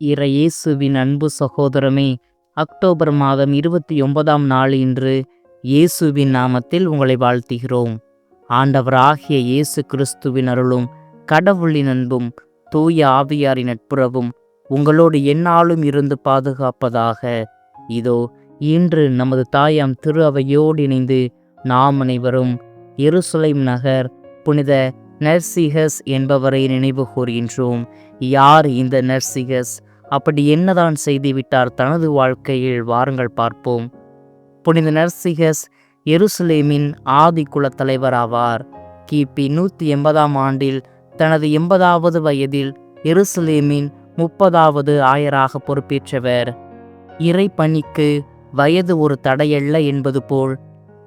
இறையேசுவின் அன்பு சகோதரமே அக்டோபர் மாதம் இருபத்தி ஒன்பதாம் நாள் இன்று இயேசுவின் நாமத்தில் உங்களை வாழ்த்துகிறோம். ஆண்டவராகிய இயேசு கிறிஸ்துவின் அருளும் கடவுளின் அன்பும் தூய ஆவியாரின் நட்புறவும் உங்களோடு எந்நாளும் இருந்து பாதுகாப்பதாக. இதோ இன்று நமது தாயாம் திரு அவையோடு இணைந்து நாம் அனைவரும் எருசலேம் நகர் புனித நர்சிகஸ் என்பவரை நினைவு கூறுகின்றோம் யார் இந்த நர்சிகஸ்? அப்படி என்னதான் செய்துவிட்டார் தனது வாழ்க்கையில்? வாருங்கள் பார்ப்போம். புனித நர்சிகஸ் எருசலேமின் ஆதி குலத் தலைவராவார் கிபி நூற்றி எண்பதாம் ஆண்டில் தனது எண்பதாவது வயதில் எருசலேமின் முப்பதாவது ஆயராக பொறுப்பேற்றவர். இறை பணிக்கு வயது ஒரு தடையல்ல என்பது போல்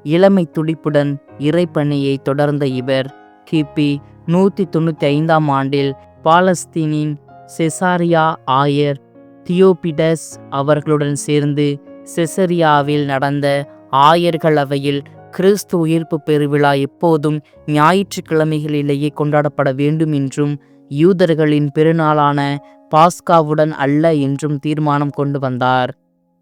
இளமை துடிப்புடன் இறைப்பணியை தொடர்ந்த இவர் கிபி நூற்றி தொண்ணூற்றி ஐந்தாம் ஆண்டில் பாலஸ்தீனின் செசாரியா ஆயர் தியோபிடஸ் அவர்களுடன் சேர்ந்து செசரியாவில் நடந்த ஆயர்களவையில் கிறிஸ்து உயிர்ப்பு பெருவிழா எப்போதும் ஞாயிற்றுக்கிழமைகளிலேயே கொண்டாடப்பட வேண்டும் என்றும் யூதர்களின் பெருநாளான பாஸ்காவுடன் அல்ல என்றும் தீர்மானம் கொண்டு வந்தார்.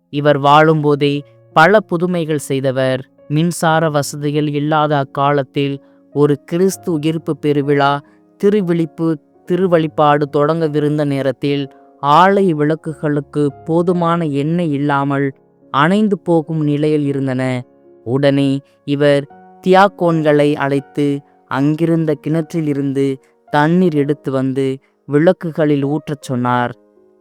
இவர் வாழும்போதே பல புதுமைகள் செய்தவர். மின்சார வசதிகள் இல்லாத அக்காலத்தில் ஒரு கிறிஸ்து உயிர்ப்பு பெருவிழா திருவிழிப்பு திருவழிபாடு தொடங்கவிருந்த நேரத்தில் ஆலை விளக்குகளுக்கு போதுமான எண்ணெய் இல்லாமல் அணைந்து போகும் நிலையில் இருந்தன. உடனே இவர் தியாக்கோன்களை அழைத்து அங்கிருந்த கிணற்றிலிருந்து தண்ணீர் எடுத்து வந்து விளக்குகளில் ஊற்றச் சொன்னார்.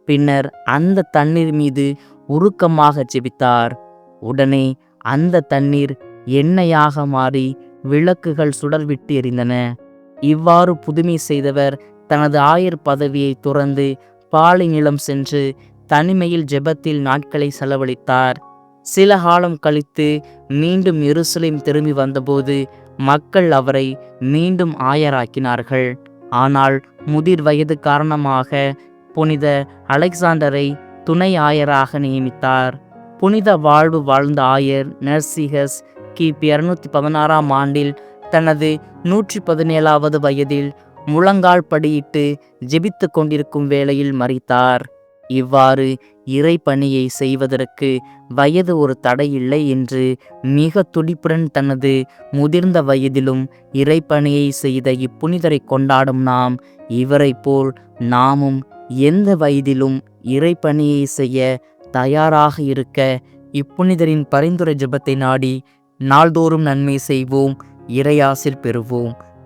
பின்னர் அந்த தண்ணீர் மீது உருக்கமாக ஜெபித்தார். உடனே அந்த தண்ணீர் எண்ணெயாக மாறி விளக்குகள் சுடர்விட்டு எரிந்தன. இவ்வாறு புதுமை செய்தவர் தனது ஆயர் பதவியை துறந்து பாலிநிலம் சென்று தனிமையில் ஜெபத்தில் நாட்களை செலவழித்தார். சில காலம் கழித்து மீண்டும் எருசலேம் திரும்பி வந்தபோது மக்கள் அவரை மீண்டும் ஆயராக்கினார்கள். ஆனால் முதிர் வயது காரணமாக புனித அலெக்சாண்டரை துணை ஆயராக நியமித்தார். புனித வாழ்வு வாழ்ந்த ஆயர் நர்சிகஸ் கிபி இருநூத்தி பதினாறாம் ஆண்டில் தனது நூற்றி பதினேழாவது வயதில் முழங்கால் படியிட்டு ஜெபித்து கொண்டிருக்கும் வேளையில் மறித்தார் இவ்வாறு இறை பணியை செய்வதற்கு வயது ஒரு தடையில்லை என்று மிக துடிப்புடன் தனது முதிர்ந்த வயதிலும் இறைப்பணியை செய்த இப்புனிதரை கொண்டாடும் நாம் இவரை போல் நாமும் எந்த வயதிலும் இறைப்பணியை செய்ய தயாராக இருக்க இப்புனிதரின் பரிந்துரை ஜெபத்தை நாடி நாள்தோறும் நன்மை செய்வோம் இறையாசில் பெறுவோம்.